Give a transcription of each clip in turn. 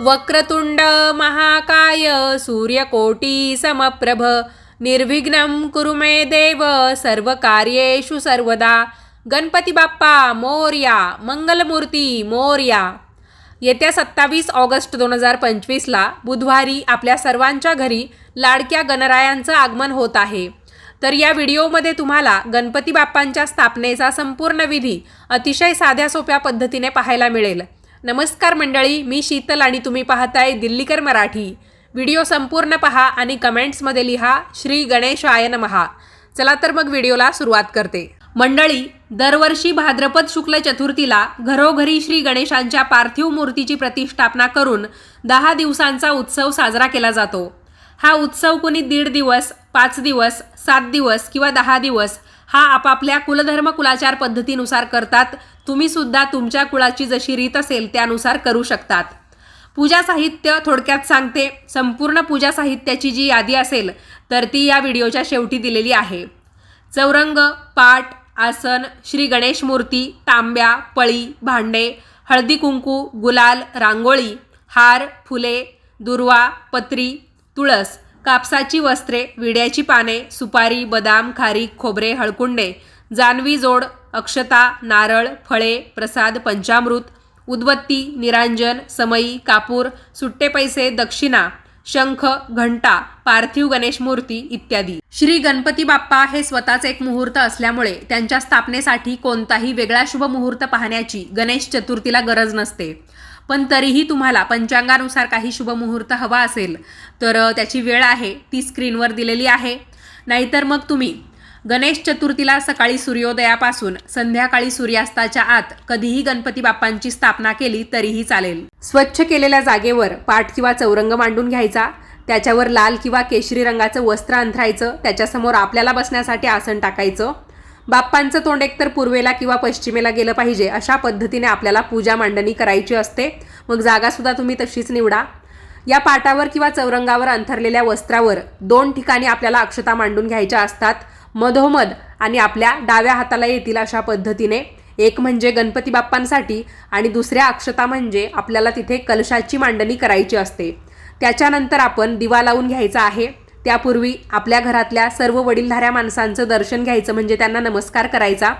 वक्रतुंड महाकाय सूर्यकोटी समप्रभ निर्विघ्नं कुरु मे देव सर्वकार्येषु सर्वदा। गणपती बाप्पा मोर्या मंगलमूर्ती मोर्या। येत्या सत्तावीस ऑगस्ट दोन हजार पंचवीसला बुधवारी आपल्या सर्वांच्या घरी लाडक्या गणरायांचं आगमन होत आहे. तर या व्हिडिओमध्ये तुम्हाला गणपती बाप्पांच्या स्थापनेचा संपूर्ण विधी अतिशय साध्या सोप्या पद्धतीने पाहायला मिळेल. नमस्कार मंडळी मी शीतल आणि तुम्ही पाहताय दिल्लीकर मराठी. व्हिडिओ संपूर्ण पहा आणि कमेंट्समध्ये लिहा श्री गणेशाय महा चला तर मग व्हिडिओला सुरुवात करते. मंडळी दरवर्षी भाद्रपद शुक्ल चतुर्थीला घरोघरी श्री गणेशांच्या पार्थिव मूर्तीची प्रतिष्ठापना करून दहा दिवसांचा उत्सव साजरा केला जातो. हा उत्सव कुणी दीड दिवस पाच दिवस सात दिवस किंवा दहा दिवस हा आपापल्या कुलधर्म कुलाचार पद्धतीनुसार करतात. तुम्ही सुद्धा तुमच्या कुळाची जशी रीत असेल त्यानुसार करू शकतात. पूजा साहित्य थोडक्यात सांगते. संपूर्ण पूजा साहित्याची जी यादी असेल तर ती या व्हिडिओच्या शेवटी दिलेली आहे. चौरंग पाट आसन श्री गणेश मूर्ती तांब्या पळी भांडे हळदी कुंकू गुलाल रांगोळी हार फुले दुर्वा पत्री तुळस कापसाची वस्त्रे विड्याची पाने सुपारी बदाम खारीक खोबरे हळकुंडे जानवी जोड अक्षता नारळ फळे प्रसाद पंचामृत उद्बत्ती निरांजन समई कापूर सुट्टे पैसे दक्षिणा शंख घंटा पार्थिव गणेश मूर्ती इत्यादी. श्री गणपती बाप्पा हे स्वतःच एक मुहूर्त असल्यामुळे त्यांच्या स्थापनेसाठी कोणताही वेगळा शुभ मुहूर्त पाहण्याची गणेश चतुर्थीला गरज नसते. पण तरीही तुम्हाला पंचांगानुसार काही शुभमुहूर्त हवा असेल तर त्याची वेळ आहे. ती स्क्रीनवर दिलेली आहे. नाहीतर मग तुम्ही गणेश चतुर्थीला सकाळी सूर्योदयापासून संध्याकाळी सूर्यास्ताच्या आत कधीही गणपती बाप्पांची स्थापना केली तरीही चालेल. स्वच्छ केलेल्या जागेवर पाठ किंवा चौरंग मांडून घ्यायचा. त्याच्यावर लाल किंवा केशरी रंगाचं वस्त्र अंथरायचं. त्याच्यासमोर आपल्याला बसण्यासाठी आसन टाकायचं. बाप्पांचं तोंड एकतर पूर्वेला किंवा पश्चिमेला गेलं पाहिजे अशा पद्धतीने आपल्याला पूजा मांडणी करायची असते. मग जागासुद्धा तुम्ही तशीच निवडा. या पाटावर किंवा चौरंगावर अंथरलेल्या वस्त्रावर दोन ठिकाणी आपल्याला अक्षता मांडून घ्यायच्या असतात. मधोमध आणि आपल्या डाव्या हाताला येतील अशा पद्धतीने. एक म्हणजे गणपती बाप्पांसाठी आणि दुसऱ्या अक्षता म्हणजे आपल्याला तिथे कलशाची मांडणी करायची असते. त्याच्यानंतर आपण दिवा लावून घ्यायचा आहे. त्यापूर्वी आपल्या घरातल्या सर्व वडीलधाऱ्या माणसांचं दर्शन घ्यायचं म्हणजे त्यांना नमस्कार करायचा.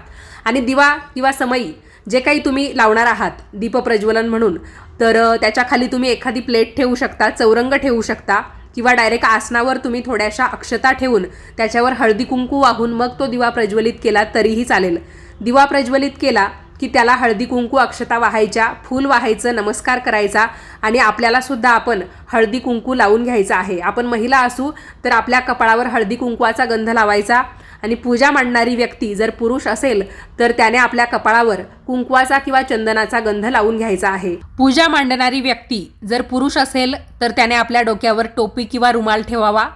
आणि दिवा किंवा समई जे काही तुम्ही लावणार आहात दीपप्रज्वलन म्हणून तर त्याच्याखाली त्याच्याखाली तुम्ही एखादी प्लेट ठेवू शकता चौरंग ठेवू शकता किंवा डायरेक्ट आसनावर तुम्ही थोड्याशा अक्षता ठेवून त्याच्यावर हळदी कुंकू वाहून मग तो दिवा प्रज्वलित केला तरीही चालेल. दिवा प्रज्वलित केला की त्याला हळदी कुंकू अक्षता वाहायच्या फूल वाहायचं नमस्कार करायचा आणि आपल्यालासुद्धा आपण हळदी कुंकू लावून घ्यायचा आहे. आपण महिला असू तर आपल्या कपाळावर हळदी कुंकवाचा गंध लावायचा आणि पूजा मांडणारी व्यक्ती जर पुरुष असेल तर त्याने आपल्या कपाळावर कुंकवाचा किंवा चंदनाचा गंध लावून घ्यायचा आहे. पूजा मांडणारी व्यक्ती जर पुरुष असेल तर त्याने आपल्या डोक्यावर टोपी किंवा रुमाल ठेवावा.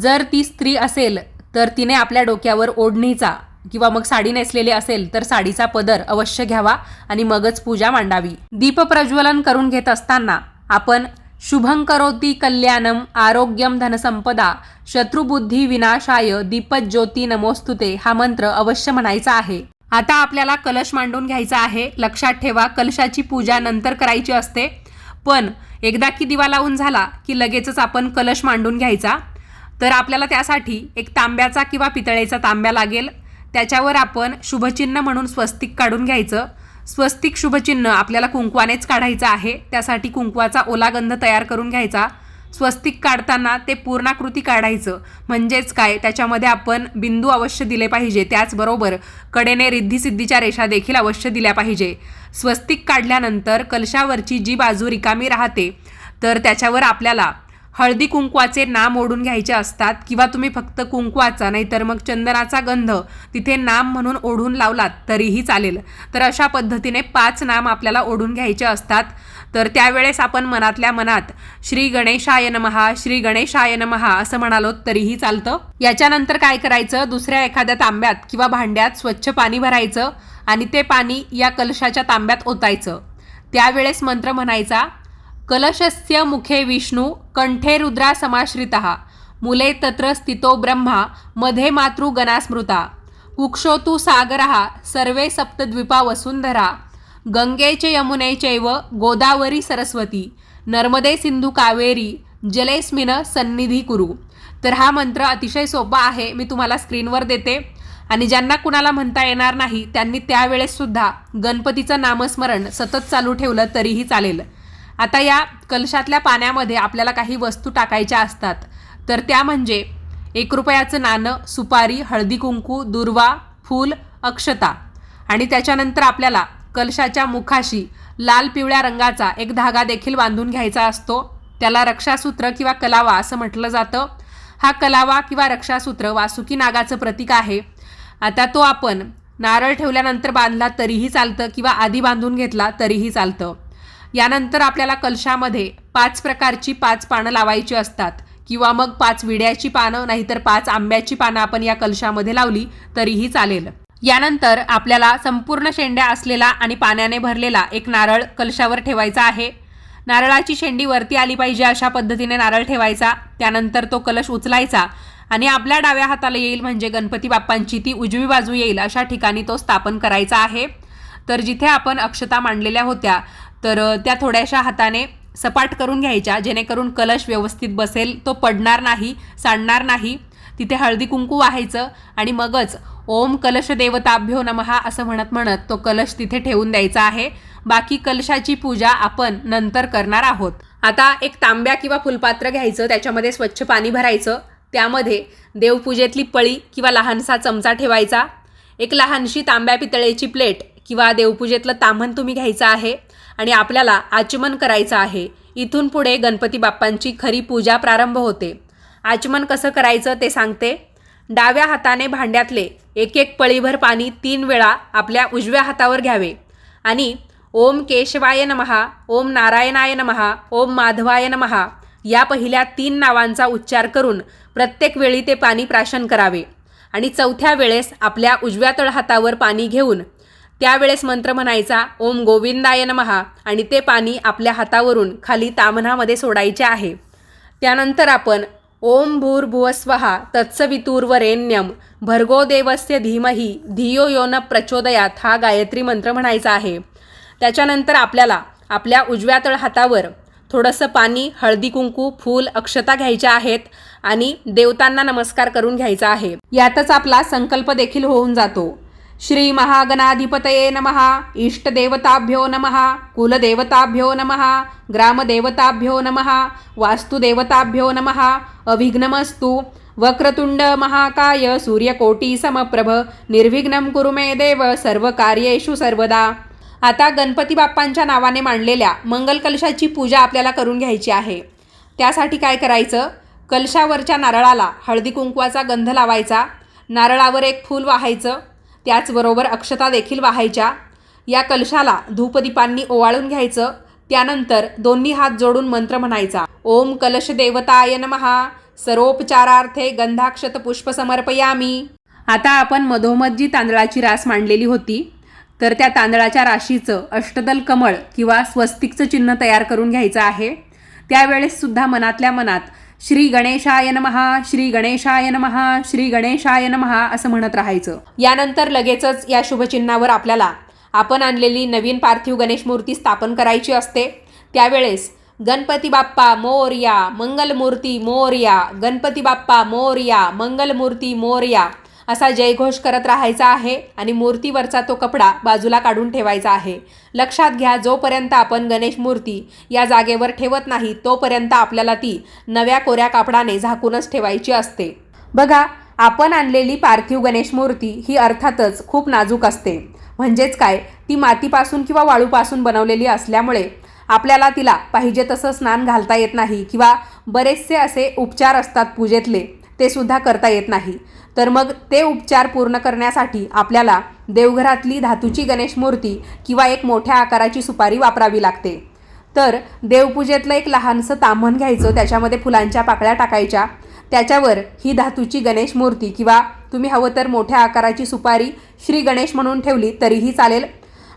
जर ती स्त्री असेल तर तिने आपल्या डोक्यावर ओढणीचा किंवा मग साडी नेसलेली असेल तर साडीचा पदर अवश्य घ्यावा आणि मगच पूजा मांडावी. दीप प्रज्वलन करून घेत असताना आपण शुभं करोती कल्याणम आरोग्यम धनसंपदा शत्रुबुद्धी विनाशाय दीपज्योती नमोस्तुते हा मंत्र अवश्य म्हणायचा आहे. आता आपल्याला कलश मांडून घ्यायचा आहे. लक्षात ठेवा कलशाची पूजा नंतर करायची असते. पण एकदा की दिवा लावून झाला की लगेचच आपण कलश मांडून घ्यायचा. तर आपल्याला त्यासाठी एक तांब्याचा किंवा पितळेचा तांब्या लागेल. त्याच्यावर आपण शुभचिन्ह म्हणून स्वस्तिक काढून घ्यायचं. स्वस्तिक शुभचिन्ह आपल्याला कुंकवानेच काढायचं आहे. त्यासाठी कुंकवाचा ओलागंध तयार करून घ्यायचा. स्वस्तिक काढताना ते पूर्णाकृती काढायचं. म्हणजेच काय? त्याच्यामध्ये आपण बिंदू अवश्य दिले पाहिजे. त्याचबरोबर कडेने रिद्धिसिद्धीच्या रेषा देखील अवश्य दिल्या पाहिजे. स्वस्तिक काढल्यानंतर कलशावरची जी बाजू रिकामी राहते तर त्याच्यावर आपल्याला हळदी कुंकवाचे नाम ओढून घ्यायचे असतात किंवा तुम्ही फक्त कुंकवाचा नाहीतर मग चंदनाचा गंध तिथे नाम म्हणून ओढून लावलात तरीही चालेल. तर अशा पद्धतीने पाच नाम आपल्याला ओढून घ्यायचे असतात. तर त्यावेळेस आपण मनातल्या मनात श्री गणेशाय नमहा श्री गणेशाय नमहा असं म्हणालो तरीही चालतं. याच्यानंतर काय करायचं? दुसऱ्या एखाद्या तांब्यात किंवा भांड्यात स्वच्छ पाणी भरायचं आणि ते पाणी या कलशाच्या तांब्यात ओतायचं. त्यावेळेस मंत्र म्हणायचा कलशस्य मुखे विष्णू कंठे रुद्रा समाश्रितः। मुले तत्र स्थितो ब्रह्मा मध्ये मातृगणास्मृता कुक्षो कुक्षोतु सागरः सर्वे सप्तद्वीपा वसुंधरा। गंगेचे यमुने चैव गोदावरी सरस्वती। नर्मदे सिंधू कावेरी जलेस्मिन सन्निधी कुरु। तर हा मंत्र अतिशय सोपा आहे मी तुम्हाला स्क्रीनवर देते. आणि ज्यांना कुणाला म्हणता येणार नाही त्यांनी त्यावेळेससुद्धा गणपतीचं नामस्मरण सतत चालू ठेवलं तरीही चालेल. आता या कलशातल्या पाण्यामध्ये आपल्याला काही वस्तू टाकायच्या असतात. तर त्या म्हणजे एक रुपयाचं नाणं सुपारी हळदी कुंकू दुर्वा फूल अक्षता. आणि त्याच्यानंतर आपल्याला कलशाच्या मुखाशी लाल पिवळ्या रंगाचा एक धागा देखील बांधून घ्यायचा असतो. त्याला रक्षासूत्र किंवा कलावा असं म्हटलं जातं. हा कलावा किंवा रक्षासूत्र वासुकी नागाचं प्रतीक आहे. आता तो आपण नारळ ठेवल्यानंतर बांधला तरीही चालतं किंवा आधी बांधून घेतला तरीही चालतं. यानंतर आपल्याला कलशामध्ये पाच प्रकारची पाच पानं लावायची असतात. किंवा मग पाच विड्याची पानं नाहीतर पाच आंब्याची पानं आपण या कलशामध्ये लावली तरीही चालेल. यानंतर आपल्याला संपूर्ण शेंड्या असलेला आणि पाण्याने भरलेला एक नारळ कलशावर ठेवायचा आहे. नारळाची शेंडी वरती आली पाहिजे अशा पद्धतीने नारळ ठेवायचा. त्यानंतर तो कलश उचलायचा आणि आपल्या डाव्या हाताला येईल म्हणजे गणपती बाप्पांची ती उजवी बाजू येईल अशा ठिकाणी तो स्थापन करायचा आहे. तर जिथे आपण अक्षता मांडलेल्या होत्या तर त्या थोड्याशा हाताने सपाट करून घ्यायच्या जेणेकरून कलश व्यवस्थित बसेल तो पडणार नाही सांडणार नाही. तिथे हळदी कुंकू वाहायचं आणि मगच ओम कलश देवताभ्यो नमहा असं म्हणत म्हणत तो कलश तिथे ठेवून द्यायचा आहे. बाकी कलशाची पूजा आपण नंतर करणार आहोत. आता एक तांब्या किंवा फुलपात्र घ्यायचं त्याच्यामध्ये स्वच्छ पाणी भरायचं. त्यामध्ये देवपूजेतली पळी किंवा लहानसा चमचा ठेवायचा. एक लहानशी तांब्या पितळेची प्लेट किंवा देवपूजेतलं ताम्हण तुम्ही घ्यायचं आहे. आणि आपल्याला आचमन करायचं आहे. इथून पुढे गणपती बाप्पांची खरी पूजा प्रारंभ होते. आचमन कसं करायचं ते सांगते. डाव्या हाताने भांड्यातले एक एक पळीभर पाणी तीन वेळा आपल्या उजव्या हातावर घ्यावे. आणि ओम केशवाय नमहा ओम नारायणाय नमहा ओम माधवाय नमहा या पहिल्या तीन नावांचा उच्चार करून प्रत्येक वेळी ते पाणी प्राशन करावे. आणि चौथ्या वेळेस आपल्या उजव्या तळहातावर पाणी घेऊन त्यावेळेस मंत्र म्हणायचा ओम गोविंदाय नमहा आणि ते पाणी आपल्या हातावरून खाली तामणामध्ये सोडायचे आहे. त्यानंतर आपण ओम भूर्भुवस्वहा तत्सवितूर्वरेण्यम भर्गो देवस्य धीमही धियो यो न प्रचोदयात हा गायत्री मंत्र म्हणायचा आहे. त्याच्यानंतर आपल्याला आपल्या उजव्या तळ हातावर थोडंसं पाणी हळदी कुंकू फूल अक्षता घ्यायच्या आहेत आणि देवतांना नमस्कार करून घ्यायचा आहे. यातच आपला संकल्प देखील होऊन जातो. श्री महागणाधिपतये नमहा इष्टदेवताभ्यो नमहा कुलदेवताभ्यो नमहा ग्रामदेवताभ्यो नमहा वास्तुदेवताभ्यो नमहा अविघ्नमस्तु। वक्रतुंड महाकाय सूर्यकोटी समप्रभ निर्विघ्नं कुरु मे देव सर्व कार्येषु सर्वदा। आता गणपती बाप्पांच्या नावाने मांडलेल्या मंगल कलशाची पूजा आपल्याला करून घ्यायची आहे. त्यासाठी काय करायचं? कलशावरच्या नारळाला हळदी कुंकवाचा गंध लावायचा. नारळावर एक फूल वाहायचं. त्याचबरोबर अक्षता देखील वाहायच्या. या कलशाला धूपदीपांनी ओवाळून घ्यायचं. त्यानंतर दोन्ही हात जोडून मंत्र म्हणायचा. ओम कलश देवताय नमहा सर्वोपचारार्थे गंधाक्षत पुष्प समर्पयामी. आता आपण मधोमध जी तांदळाची रास मांडलेली होती. तर त्या तांदळाच्या राशीचं अष्टदल कमळ किंवा स्वस्तिकचं चिन्ह तयार करून घ्यायचं आहे. त्यावेळेस सुद्धा मनातल्या मनात श्री गणेशाय नमहा श्री गणेशाय नमहा श्री गणेशाय नमहा असं म्हणत राहायचं. यानंतर लगेचच या शुभचिन्हावर आपल्याला आपण आणलेली नवीन पार्थिव गणेश मूर्ती स्थापन करायची असते. त्यावेळेस गणपती बाप्पा मोरया मंगलमूर्ती मोरया गणपती बाप्पा मोरया मंगलमूर्ती मोरया असा जयघोष करत राहायचा आहे आणि मूर्तीवरचा तो कपडा बाजूला काढून ठेवायचा आहे. लक्षात घ्या जोपर्यंत आपण गणेश मूर्ती या जागेवर ठेवत नाही तोपर्यंत आपल्याला ती नव्या कोऱ्या कापडाने झाकूनच ठेवायची असते. बघा आपण आणलेली पार्थिव गणेश मूर्ती ही अर्थातच खूप नाजूक असते. म्हणजेच काय? ती मातीपासून किंवा वाळूपासून बनवलेली असल्यामुळे आपल्याला तिला पाहिजे तसं स्नान घालता येत नाही किंवा बरेचसे असे उपचार असतात पूजेतले ते सुद्धा करता येत नाही. तर मग ते उपचार पूर्ण करण्यासाठी आपल्याला देवघरातली धातूची गणेश मूर्ती किंवा एक मोठ्या आकाराची सुपारी वापरावी लागते. तर देवपूजेतलं एक लहानसं ताम्हण घ्यायचं त्याच्यामध्ये फुलांच्या पाकळ्या टाकायच्या. त्याच्यावर ही धातूची गणेश मूर्ती किंवा तुम्ही हवं तर मोठ्या आकाराची सुपारी श्री गणेश म्हणून ठेवली तरीही चालेल.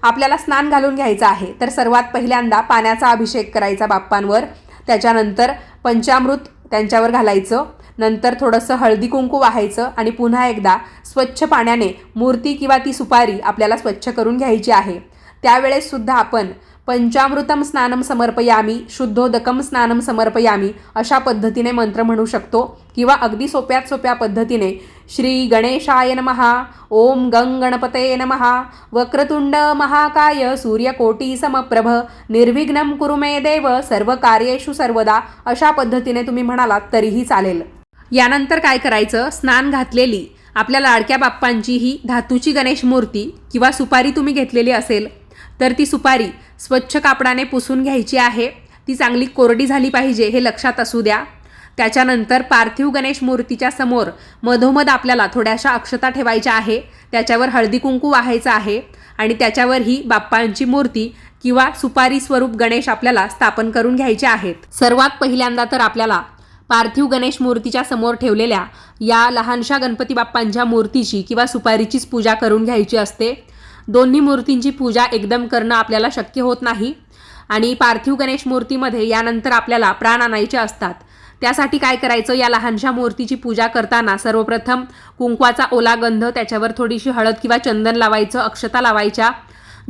आपल्याला स्नान घालून घ्यायचं आहे. तर सर्वात पहिल्यांदा पाण्याचा अभिषेक करायचा बाप्पांवर. त्याच्यानंतर पंचामृत त्यांच्यावर घालायचं. नंतर थोडंसं हळदी कुंकू वाहायचं आणि पुन्हा एकदा स्वच्छ पाण्याने मूर्ती किंवा ती सुपारी आपल्याला स्वच्छ करून घ्यायची आहे. त्यावेळेससुद्धा आपण पंचामृतम स्नानम समर्पयामी शुद्धोदकम स्नानम समर्पयामी अशा पद्धतीने मंत्र म्हणू शकतो किंवा अगदी सोप्यात सोप्या पद्धतीने श्री गणेशाय नमहा ओम गंग गणपते नमहा वक्रतुंड महाकाय सूर्यकोटी समप्रभ निर्विघ्न कुरु मे देव. सर्व कार्येषु सर्वदा अशा पद्धतीने तुम्ही म्हणालात तरीही चालेल. यानंतर काय करायचं? स्नान घातलेली. आपल्या लाडक्या बाप्पांची ही धातूची गणेश मूर्ती किंवा सुपारी तुम्ही घेतलेली असेल तर ती सुपारी स्वच्छ कापडाने पुसून घ्यायची आहे. ती चांगली कोरडी झाली पाहिजे हे लक्षात असू द्या. त्याच्यानंतर पार्थिव गणेश मूर्तीच्या समोर मधोमध आपल्याला थोड्याशा अक्षता ठेवायच्या आहे. त्याच्यावर हळदी कुंकू वाहायचं आहे आणि त्याच्यावर ही बाप्पांची मूर्ती किंवा सुपारी स्वरूप गणेश आपल्याला स्थापन करून घ्यायचे आहेत. सर्वात पहिल्यांदा तर आपल्याला पार्थिव गणेश मूर्तीच्या समोर ठेवलेल्या या लहानशा गणपती बाप्पांच्या मूर्तीची किंवा सुपारीचीच पूजा करून घ्यायची असते. दोन्ही मूर्तींची पूजा एकदम करणं आपल्याला शक्य होत नाही आणि पार्थिव गणेश मूर्तीमध्ये यानंतर आपल्याला प्राण आणायचे असतात. त्यासाठी काय करायचं? या लहानशा मूर्तीची पूजा करताना सर्वप्रथम कुंकवाचा ओला गंध त्याच्यावर थोडीशी हळद किंवा चंदन लावायचं अक्षता लावायच्या.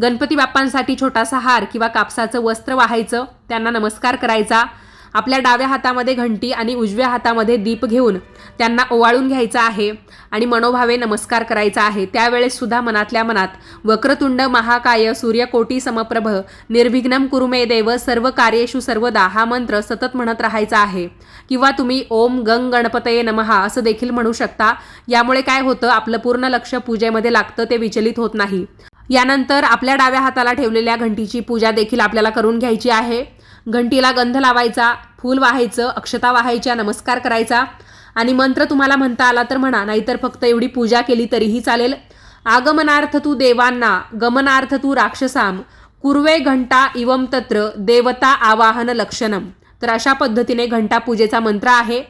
गणपती बाप्पांसाठी छोटासा हार किंवा कापसाचं वस्त्र वाहायचं. त्यांना नमस्कार करायचा. आपल्या डाव्या हातामध्ये घंटी आणि उजव्या हातामध्ये दीप घेऊन त्यांना ओवाळून घ्यायचा आहे आणि मनोभावे नमस्कार करायचा आहे. त्यावेळेस सुद्धा मनातल्या मनात वक्रतुंड महाकाय सूर्यकोटी समप्रभ निर्विघ्नम कुरुमे देव सर्व कार्येषु सर्वदा हा मंत्र सतत म्हणत राहायचा आहे. किंवा तुम्ही ओम गंग गणपतये नमहा असं देखील म्हणू शकता. यामुळे काय होतं आपलं पूर्ण लक्ष पूजेमध्ये लागतं ते विचलित होत नाही. यानंतर आपल्या डाव्या हाताला ठेवलेल्या घंटीची पूजा देखील आपल्याला करून घ्यायची आहे. घंटीला गंध लावायचा फूल वाहायचं अक्षता वाहायच्या नमस्कार करायचा. आणि मंत्र तुम्हाला म्हणता आला तर म्हणा नाहीतर फक्त एवढी पूजा केली तरीही चालेल. आगमनार्थ तू देवांना गमनार्थ तू राक्षसाम कुर्वे घंटा इवम तत्र देवता आवाहन लक्षणम तर अशा पद्धतीने घंटा पूजेचा मंत्र आहे.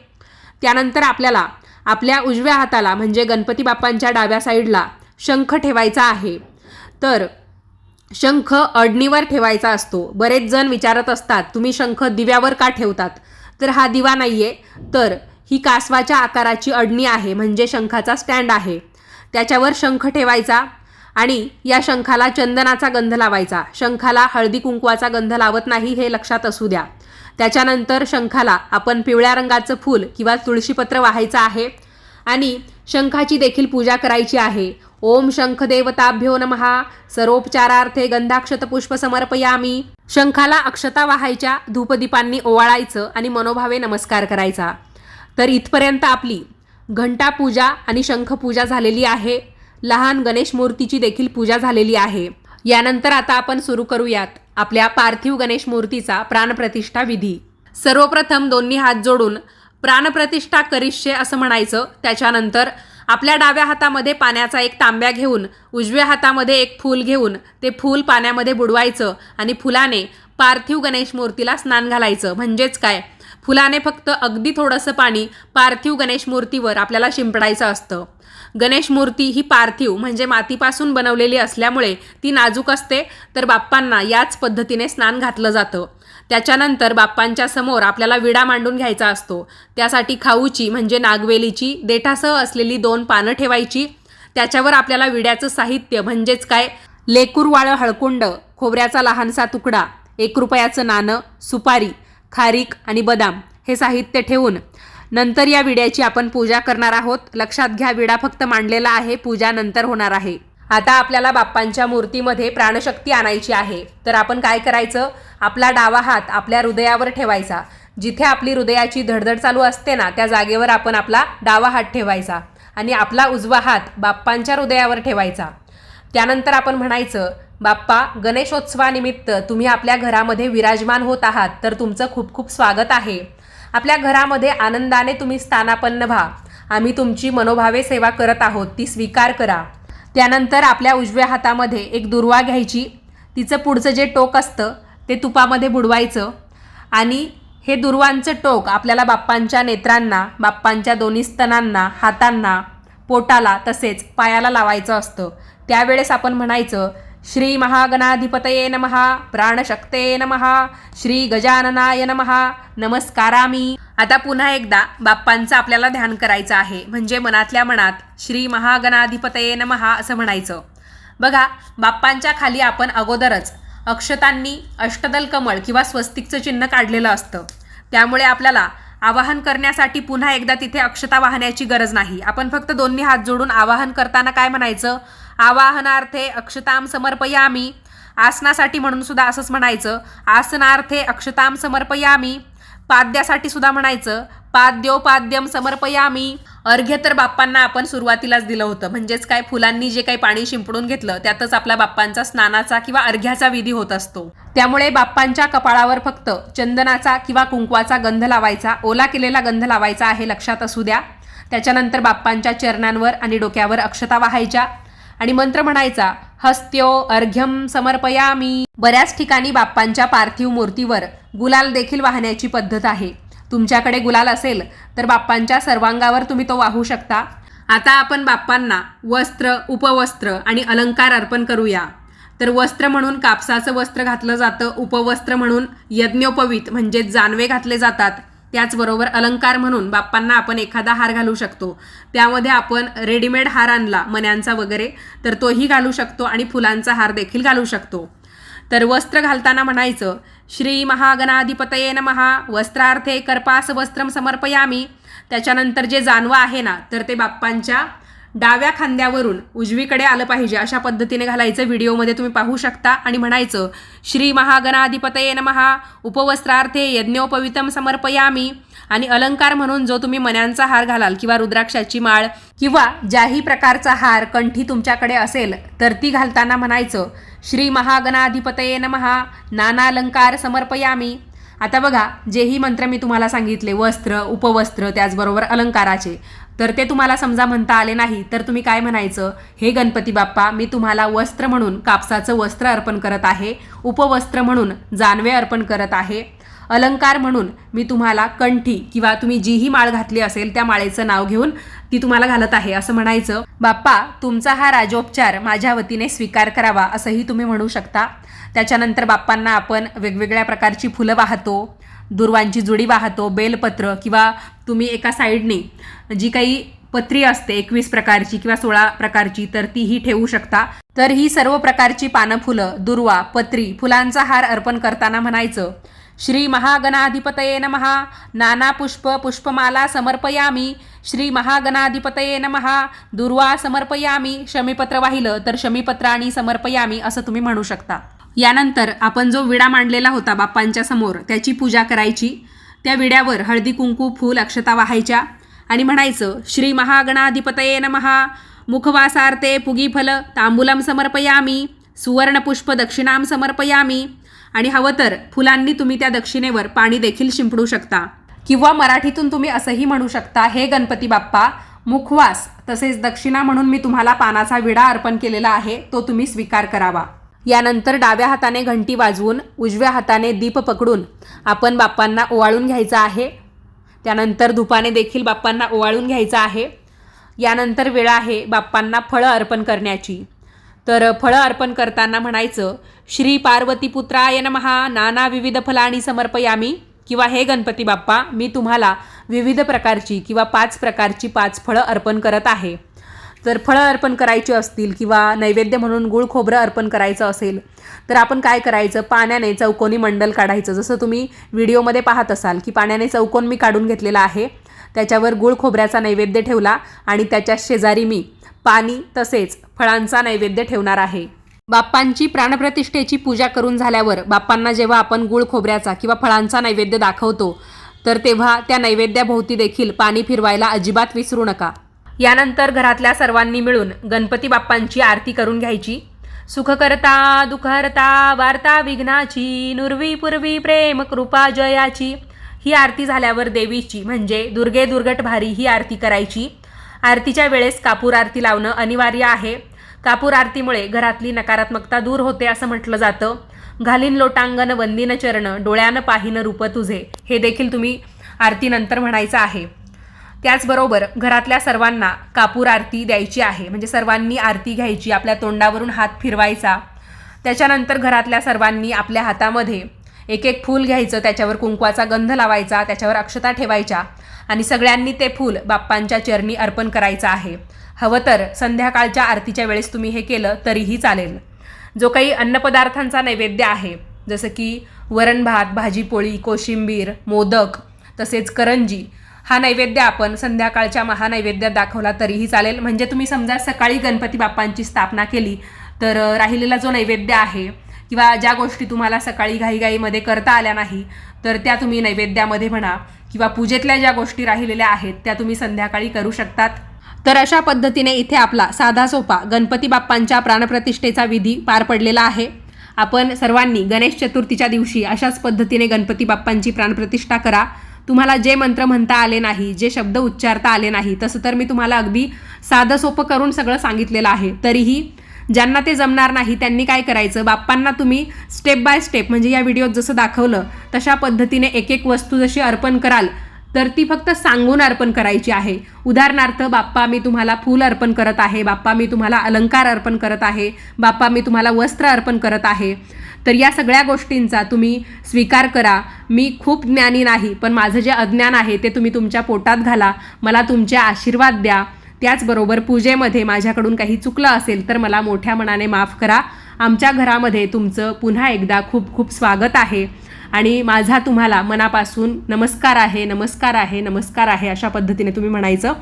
त्यानंतर आपल्याला आपल्या उजव्या हाताला म्हणजे गणपती बाप्पांच्या डाव्या साईडला शंख ठेवायचा आहे. तर शंख अडणीवर ठेवायचा असतो. बरेच जण विचारत असतात तुम्ही शंख दिव्यावर का ठेवतात? तर हा दिवा नाही आहे तर ही कासवाच्या आकाराची अडणी आहे म्हणजे शंखाचा स्टँड आहे. त्याच्यावर शंख ठेवायचा आणि या शंखाला चंदनाचा गंध लावायचा. शंखाला हळदी कुंकवाचा गंध लावत नाही हे लक्षात असू द्या. त्याच्यानंतर शंखाला आपण पिवळ्या रंगाचं फूल किंवा तुळशीपत्र वाहायचं आहे आणि शंखाची देखील पूजा करायची आहे. ओम शंख देवताभ्यो नमहा सर्वोपचारार्थे गंधाक्षत पुष्प समर्पयामी शंखाला अक्षता वाहायच्या धूपदीपांनी ओवाळायचं आणि मनोभावे नमस्कार करायचा. तर इथपर्यंत आपली घंटा पूजा आणि शंखपूजा झालेली आहे. लहान गणेश मूर्तीची देखील पूजा झालेली आहे. यानंतर आता आपण सुरू करूयात आपल्या पार्थिव गणेश मूर्तीचा प्राणप्रतिष्ठा विधी. सर्वप्रथम दोन्ही हात जोडून प्राणप्रतिष्ठा करिष्ये असं म्हणायचं. त्याच्यानंतर आपल्या डाव्या हातामध्ये पाण्याचा एक तांब्या घेऊन उजव्या हातामध्ये एक फूल घेऊन ते फूल पाण्यामध्ये बुडवायचं आणि फुलाने पार्थिव गणेश मूर्तीला स्नान घालायचं. म्हणजेच काय? फुलाने फक्त अगदी थोडंसं पाणी पार्थिव गणेश मूर्तीवर आपल्याला शिंपडायचं असतं. गणेश मूर्ती ही पार्थिव म्हणजे मातीपासून बनवलेली असल्यामुळे ती नाजूक असते तर बाप्पांना याच पद्धतीने स्नान घातलं जातं. त्याच्यानंतर बाप्पांच्या समोर आपल्याला विडा मांडून घ्यायचा असतो. त्यासाठी खाऊची म्हणजे नागवेलीची देठासह असलेली दोन पानं ठेवायची. त्याच्यावर आपल्याला विड्याचं साहित्य म्हणजेच काय? लेकूरवाळं हळकुंड खोबऱ्याचा लहानसा तुकडा एक रुपयाचं नाणं सुपारी खारीक आणि बदाम हे साहित्य ठेवून नंतर या विड्याची आपण पूजा करणार आहोत. लक्षात घ्या विडा फक्त मांडलेला आहे पूजा नंतर होणार आहे. आता आपल्याला बाप्पांच्या मूर्तीमध्ये प्राणशक्ती आणायची आहे. तर आपण काय करायचं? आपला डावा हात आपल्या हृदयावर ठेवायचा. जिथे आपली हृदयाची धडधड चालू असते ना त्या जागेवर आपण आपला डावा हात ठेवायचा आणि आपला उजवा हात बाप्पांच्या हृदयावर ठेवायचा. त्यानंतर आपण म्हणायचं बाप्पा गणेशोत्सवानिमित्त तुम्ही आपल्या घरामध्ये विराजमान होत आहात तर तुमचं खूप खूप स्वागत आहे. आपल्या घरामध्ये आनंदाने तुम्ही स्थानापन्न व्हा. आम्ही तुमची मनोभावे सेवा करत आहोत ती स्वीकार करा. त्यानंतर आपल्या उजव्या हातामध्ये एक दुर्वा घ्यायची. तिचं पुढचं जे टोक असतं ते तुपामध्ये बुडवायचं. आणि हे दुर्वांचं टोक आपल्याला बाप्पांच्या नेत्रांना बाप्पांच्या दोन्ही स्तनांना हातांना पोटाला तसेच पायाला लावायचं असतं. त्यावेळेस आपण म्हणायचं श्री महागणाधिपतये नमहा प्राणशक्ते नमहा श्री गजाननाय नमहा नमस्कारामी. आता पुन्हा एकदा बाप्पांचं आपल्याला ध्यान करायचं आहे. म्हणजे मनातल्या मनात श्री महागणाधिपतये नमहा असं म्हणायचं. बघा बाप्पांच्या खाली आपण अगोदरच अक्षतांनी अष्टदल कमळ किंवा स्वस्तिकचं चिन्ह काढलेलं असतं. त्यामुळे आपल्याला आवाहन करण्यासाठी पुन्हा एकदा तिथे अक्षता वाहण्याची गरज नाही. आपण फक्त दोन्ही हात जोडून आवाहन करताना काय म्हणायचं? आवाहनार्थे अक्षताम समर्पयामी. आसनासाठी म्हणून सुद्धा असंच म्हणायचं. आसनार्थे अक्षताम समर्पयामी. पाद्यासाठी सुद्धा म्हणायचं पाद्योपाद्यम समर्पयामी. अर्घ्य तर बाप्पांना आपण सुरुवातीलाच दिलं होतं. म्हणजेच काय फुलांनी जे काही पाणी शिंपडून घेतलं त्यातच आपल्या बाप्पांचा स्नानाचा किंवा अर्घ्याचा विधी होत असतो. त्यामुळे बाप्पांच्या कपाळावर फक्त चंदनाचा किंवा कुंकवाचा गंध लावायचा ओला केलेला गंध लावायचा आहे लक्षात असू द्या. त्याच्यानंतर बाप्पांच्या चरणांवर आणि डोक्यावर अक्षता वाहायच्या. आणि मंत्र म्हणायचा हस्त्यो अर्घ्यम समर्पयामी. बऱ्याच ठिकाणी बाप्पांच्या पार्थिव मूर्तीवर गुलाल देखील वाहण्याची पद्धत आहे. तुमच्याकडे गुलाल असेल तर बाप्पांच्या सर्वांगावर तुम्ही तो वाहू शकता. आता आपण बाप्पांना वस्त्र उपवस्त्र आणि अलंकार अर्पण करूया. तर वस्त्र म्हणून कापसाचं वस्त्र घातलं जातं उपवस्त्र म्हणून यज्ञोपवीत म्हणजे जानवे घातले जातात. त्याचबरोबर अलंकार म्हणून बाप्पांना आपण एखादा हार घालू शकतो. त्यामध्ये आपण रेडीमेड हार आणला मण्यांचा वगैरे तर तोही घालू शकतो आणि फुलांचा हार देखील घालू शकतो. तर वस्त्र घालताना म्हणायचं श्री महागणाधिपतये महा वस्त्रार्थे कर्पास वस्त्रम समर्पयामी. त्याच्यानंतर जे जानवं आहे ना तर ते बाप्पांच्या डाव्या खांद्यावरून उजवीकडे आलं पाहिजे अशा पद्धतीने घालायचं. व्हिडिओमध्ये तुम्ही पाहू शकता आणि म्हणायचं श्री महागणाधिपतये नमहा उपवस्त्रार्थे यज्ञोपवितम समर्पयामी. आणि अलंकार म्हणून जो तुम्ही मण्यांचा हार घालाल किंवा रुद्राक्षाची माळ किंवा ज्याही प्रकारचा हार कंठी तुमच्याकडे असेल तर ती घालताना म्हणायचं श्री महागणाधिपतये नमहा नानालंकार समर्पयामी. आता बघा जेही मंत्र मी तुम्हाला सांगितले वस्त्र उपवस्त्र त्याचबरोबर अलंकाराचे तर ते तुम्हाला समजा म्हणता आले नाही तर तुम्ही काय म्हणायचं? हे गणपती बाप्पा मी तुम्हाला वस्त्र म्हणून कापसाचं वस्त्र अर्पण करत आहे उपवस्त्र म्हणून जानवे अर्पण करत आहे अलंकार म्हणून मी तुम्हाला कंठी किंवा तुम्ही जीही माळ घातली असेल त्या माळेचं नाव घेऊन ती तुम्हाला घालत आहे. असं म्हणायचं. बाप्पा तुमचा हा राजोपचार माझ्या वतीने स्वीकार करावा असंही तुम्ही म्हणू शकता. त्याच्यानंतर बाप्पांना आपण वेगवेगळ्या प्रकारची फुलं वाहतो दुर्वांची जुडी वाहतो बेलपत्र किंवा तुम्ही एका साईडने जी काही पत्री असते एकवीस प्रकारची किंवा सोळा प्रकारची तर तीही ठेवू शकता. तर ही सर्व प्रकारची पानं फुलं दुर्वा पत्री फुलांचा हार अर्पण करताना म्हणायचं श्री महागणाधिपतये नमहा नाना पुष्प पुष्पमाला समर्पयामी श्री महागणाधिपतये नमहा दुर्वा समर्पयामी शमीपत्र वाहिलं तर शमीपत्र आणि समर्पयामी असं तुम्ही म्हणू शकता. यानंतर आपण जो विडा मांडलेला होता बाप्पांच्या समोर त्याची पूजा करायची. त्या विड्यावर हळदी कुंकू फूल अक्षता वाहायच्या. आणि म्हणायचं श्री महागणाधिपतये नमहा मुखवासार्थे पुगीफल तांबुलम समर्पयामी. सुवर्णपुष्प दक्षिणाम समर्पयामी. आणि हवं तर फुलांनी तुम्ही त्या दक्षिणेवर पाणी देखील शिंपडू शकता. किंवा मराठीतून तुम्ही असंही म्हणू शकता हे गणपती बाप्पा मुखवास तसेच दक्षिणा म्हणून मी तुम्हाला पानाचा विडा अर्पण केलेला आहे तो तुम्ही स्वीकार करावा. यानंतर डाव्या हाताने घंटी वाजवून उजव्या हाताने दीप पकडून आपण बाप्पांना ओवाळून घ्यायचं आहे. त्यानंतर धुपाने देखील बाप्पांना ओवाळून घ्यायचं आहे. यानंतर वेळ आहे बाप्पांना फळं अर्पण करण्याची. तर फळं अर्पण करताना म्हणायचं श्री पार्वती पुत्राय नमहा नाना विविध फलाणी समर्पयामी. किंवा हे गणपती बाप्पा मी तुम्हाला विविध प्रकारची किंवा पाच प्रकारची पाच फळं अर्पण करत आहे. तर फळं अर्पण करायची असतील किंवा नैवेद्य म्हणून गुळ खोबरं अर्पण करायचं असेल तर आपण काय करायचं? पाण्याने चौकोनी मंडल काढायचं. जसं तुम्ही व्हिडिओमध्ये पाहत असाल की पाण्याने चौकोन मी काढून घेतलेला आहे त्याच्यावर गुळ खोबऱ्याचा नैवेद्य ठेवला आणि त्याच्या शेजारी मी पाणी तसेच फळांचा नैवेद्य ठेवणार आहे. बाप्पांची प्राणप्रतिष्ठेची पूजा करून झाल्यावर बाप्पांना जेव्हा आपण गुळ खोबऱ्याचा किंवा फळांचा नैवेद्य दाखवतो तर तेव्हा त्या नैवेद्याभोवती देखील पाणी फिरवायला अजिबात विसरू नका. यानंतर घरातल्या सर्वांनी मिळून गणपती बाप्पांची आरती करून घ्यायची. सुखकर्ता दुःखहर्ता वार्ता विघ्नाची नुर्वी पूर्वी प्रेम कृपा जयाची. ही आरती झाल्यावर देवीची म्हणजे दुर्गे दुर्गट भारी ही आरती करायची. आरतीच्या वेळेस कापूर आरती लावणं अनिवार्य आहे. कापूर आरतीमुळे घरातली नकारात्मकता दूर होते असं म्हटलं जातं. घालीन लोटांगण वंदिन चरण डोळ्यानं पाहिनं रूप तुझे. हे देखील तुम्ही आरतीनंतर म्हणायचं आहे. त्याचबरोबर घरातल्या सर्वांना कापूर आरती द्यायची आहे. म्हणजे सर्वांनी आरती घ्यायची आपल्या तोंडावरून हात फिरवायचा. त्याच्यानंतर घरातल्या सर्वांनी आपल्या हातामध्ये एक एक फूल घ्यायचं त्याच्यावर कुंकवाचा गंध लावायचा त्याच्यावर अक्षता ठेवायच्या आणि सगळ्यांनी ते फूल बाप्पांच्या चरणी अर्पण करायचं आहे. हवं तर संध्याकाळच्या आरतीच्या वेळेस तुम्ही हे केलं तरीही चालेल. जो काही अन्नपदार्थांचा नैवेद्य आहे जसं की वरण भात भाजी पोळी कोशिंबीर मोदक तसेच करंजी हा नैवेद्य आपण संध्याकाळच्या महानैवेद्यात दाखवला तरीही चालेल. म्हणजे तुम्ही समजा सकाळी गणपती बाप्पांची स्थापना केली तर राहिलेला जो नैवेद्य आहे किंवा ज्या गोष्टी तुम्हाला सकाळी घाईघाईमध्ये करता आल्या नाही तर त्या तुम्ही नैवेद्यामध्ये म्हणा किंवा पूजेतल्या ज्या गोष्टी राहिलेल्या आहेत त्या तुम्ही संध्याकाळी करू शकतात. तर अशा पद्धतीने इथे आपला साधा सोपा गणपती बाप्पांच्या प्राणप्रतिष्ठेचा विधी पार पडलेला आहे. आपण सर्वांनी गणेश चतुर्थीच्या दिवशी अशाच पद्धतीने गणपती बाप्पांची प्राणप्रतिष्ठा करा. तुम्हाला जे मंत्र म्हणता आले नाही जे शब्द उच्चारता आले नाही तसं तर मी तुम्हाला अगदी साधं सोपं करून सगळं सांगितलेलं आहे. तरीही ज्यांना ते जमणार नाही त्यांनी काय करायचं? बाप्पांना तुम्ही स्टेप बाय स्टेप म्हणजे या व्हिडिओत जसं दाखवलं तशा पद्धतीने एक एक वस्तू जशी अर्पण कराल तर ती फक्त सांगून अर्पण करायची आहे. उदाहरणार्थ बाप्पा मी तुम्हाला फूल अर्पण करत आहे. बाप्पा मी तुम्हाला अलंकार अर्पण करत आहे. बाप्पा मी तुम्हाला वस्त्र अर्पण करत आहे. तर या सगळ्या गोष्टींचा तुम्ही स्वीकार करा. मी खूप ज्ञानी नाही पण माझं जे अज्ञान आहे ते तुम्ही तुमच्या पोटात घाला. मला तुमचे आशीर्वाद द्या. त्याचबरोबर पूजेमध्ये माझ्याकडून काही चुकलं असेल तर मला मोठ्या मनाने माफ करा. आमच्या घरामध्ये तुमचं पुन्हा एकदा खूप खूप स्वागत आहे. आणि माझा तुम्हाला मनापासून नमस्कार आहे नमस्कार आहे नमस्कार आहे अशा पद्धतीने तुम्ही म्हणायचं.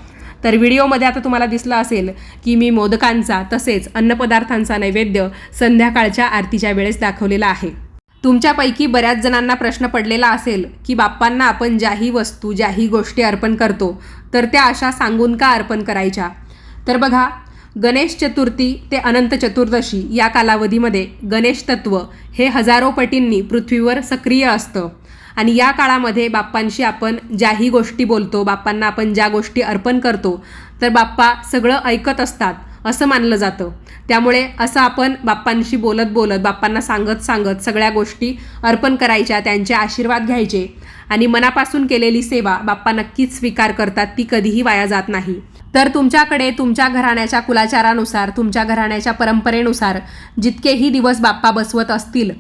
तर व्हिडिओमध्ये आता तुम्हाला दिसलं असेल की मी मोदकांचा तसेच अन्नपदार्थांचा नैवेद्य संध्याकाळच्या आरतीच्या वेळेस दाखवलेला आहे. तुमच्यापैकी बऱ्याच जणांना प्रश्न पडलेला असेल की बाप्पांना आपण ज्याही वस्तू ज्याही गोष्टी अर्पण करतो तर त्या अशा सांगून का अर्पण करायच्या? तर बघा गणेश चतुर्थी ते अनंत चतुर्दशी या कालावधीमध्ये गणेश तत्व हे हजारो पटींनी पृथ्वीवर सक्रिय असतं. आणि या काळामध्ये बाप्पांशी आपण ज्याही गोष्टी बोलतो बाप्पांना आपण ज्या गोष्टी अर्पण करतो तर बाप्पा सगळं ऐकत असतात असं मानलं जातं. त्यामुळे असं आपण बाप्पांशी बोलत बोलत बाप्पांना सांगत सांगत सगळ्या गोष्टी अर्पण करायच्या त्यांचे आशीर्वाद घ्यायचे. आणि मनापासून केलेली सेवा बाप्पा नक्कीच स्वीकार करतात ती कधीही वाया जात नाही. तर तुमच्याकडे तुमच्या घराण्याच्या कुलाचारानुसार तुमच्या घराण्याच्या परंपरेनुसार जितकेही दिवस बाप्पा बसवत असतील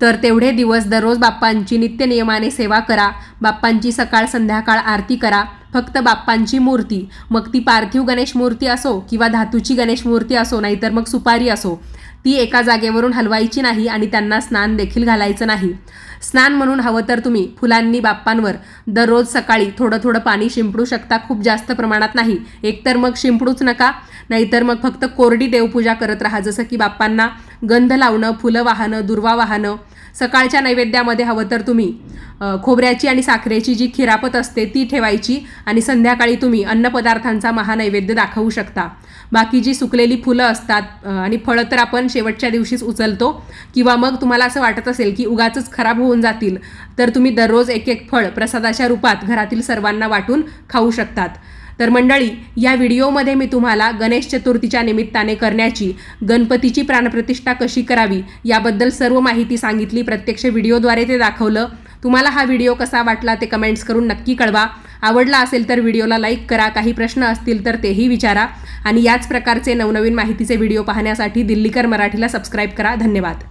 तर तेवढे दिवस दररोज बाप्पांची नित्यनियमाने सेवा करा. बाप्पांची सकाळ संध्याकाळ आरती करा. फक्त बाप्पांची मूर्ती. मग ती पार्थिव गणेश मूर्ती असो किंवा धातूची गणेश मूर्ती असो नाहीतर मग सुपारी असो. ती एका जागेवरून हलवायची नाही आणि त्यांना स्नान देखील घालायचं नाही. स्नान म्हणून हवं तर तुम्ही फुलांनी बाप्पांवर दररोज सकाळी थोडं थोडं पाणी शिंपडू शकता खूप जास्त प्रमाणात नाही. एकतर मग शिंपडूच नका नाहीतर मग फक्त कोरडी देवपूजा करत राहा. जसं की बाप्पांना गंध लावणं फुलं वाहनं दुर्वा वाहनं सकाळच्या नैवेद्यामध्ये हवं तर तुम्ही खोबऱ्याची आणि साखरेची जी खिरापत असते ती ठेवायची आणि संध्याकाळी तुम्ही अन्नपदार्थांचा महानैवेद्य दाखवू शकता. बाकी जी सुकलेली फुलं असतात आणि फळं तर आपण शेवटच्या दिवशीच उचलतो किंवा मग तुम्हाला असं वाटत असेल की उगाचच खराब होऊन जातील तर तुम्ही दररोज एक एक फळ प्रसादाच्या रूपात घरातील सर्वांना वाटून खाऊ शकतात. तर मंडळी या व्हिडिओमध्ये मी तुम्हाला गणेश चतुर्थीच्या निमित्ताने करण्याची गणपतीची प्राणप्रतिष्ठा कशी करावी याबद्दल सर्व माहिती सांगितली. प्रत्यक्ष व्हिडिओद्वारे ते दाखवलं. तुम्हाला हा व्हिडिओ कसा वाटला ते कमेंट्स करून नक्की कळवा. आवडला असेल तर व्हिडिओला लाईक करा. काही प्रश्न असतील तर तेही विचारा. आणि याच प्रकारचे नवनवीन माहितीचे व्हिडिओ पाहण्यासाठी दिल्लीकर मराठीला सबस्क्राईब करा. धन्यवाद.